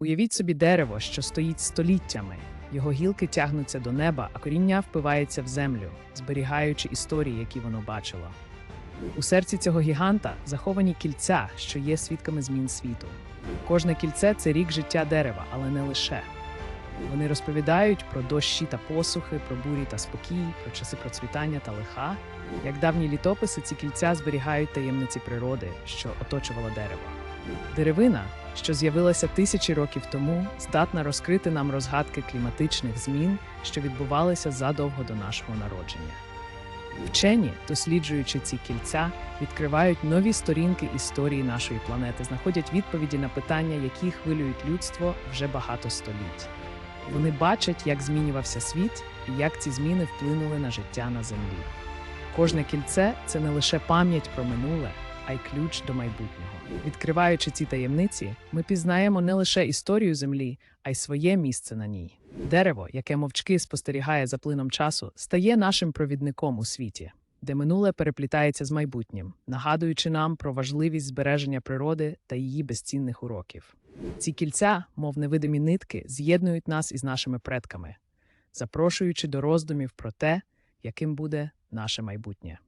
Уявіть собі дерево, що стоїть століттями. Його гілки тягнуться до неба, а коріння впивається в землю, зберігаючи історії, які воно бачило. У серці цього гіганта заховані кільця, що є свідками змін світу. Кожне кільце це рік життя дерева, але не лише. Вони розповідають про дощі та посухи, про бурі та спокій, про часи процвітання та лиха. Як давні літописи, ці кільця зберігають таємниці природи, що оточувала дерево. Деревина, що з'явилася тисячі років тому, здатна розкрити нам розгадки кліматичних змін, що відбувалися задовго до нашого народження. Вчені, досліджуючи ці кільця, відкривають нові сторінки історії нашої планети, знаходять відповіді на питання, які хвилюють людство вже багато століть. Вони бачать, як змінювався світ і як ці зміни вплинули на життя на землі. Кожне кільце це не лише пам'ять про минуле, а й ключ до майбутнього. Відкриваючи ці таємниці, ми пізнаємо не лише історію землі, а й своє місце на ній. Дерево, яке мовчки спостерігає за плином часу, стає нашим провідником у світі, де минуле переплітається з майбутнім, нагадуючи нам про важливість збереження природи та її безцінних уроків. Ці кільця, мов невидимі нитки, з'єднують нас із нашими предками, запрошуючи до роздумів про те, яким буде наше майбутнє.